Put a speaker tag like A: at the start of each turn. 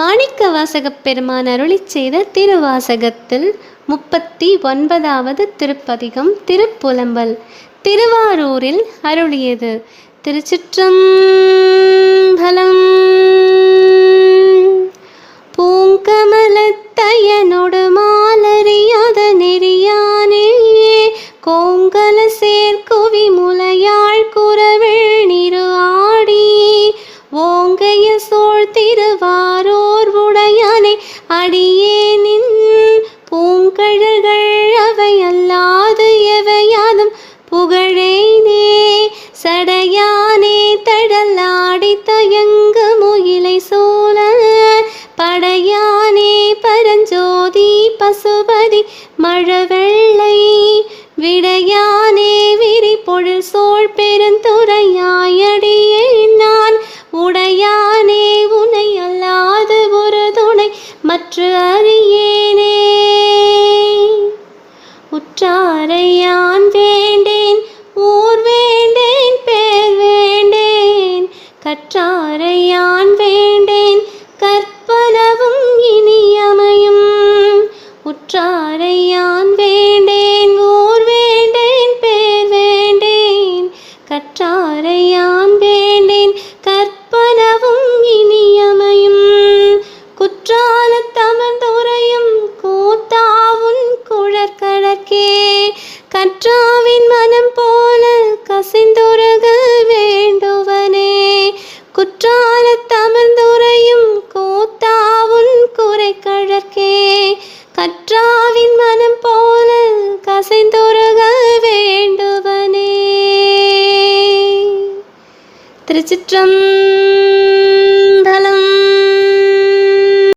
A: மாணிக்க வாசகப் பெருமான் அருளிச் செய்த திருவாசகத்தில் முப்பத்தி ஒன்பதாவது திருப்பதிகம் திருப்புலம்பல் திருவாரூரில் அருளியது. திருச்சிற்றம்பலம் புகழேனே சடையானே தடலாடி தயங்கு முகிலை சோழ. படையானே பரஞ்சோதி பசுபதி மழவெள்ளை. விடையானே விரி பொழில் சோழ் பெருந்துரையாயடியே நான் உடையானே உனை அல்லாது ஒரு துணை. மற்ற கற்றாரையான் வேண்டேன். கற்பனவும் இனியமையும். உற்றாரையான் வேண்டேன். கரை கழற்கே கற்றாவின் மனம் போல கசைந்துருக வேண்டுவனே. திருச்சிற்றம்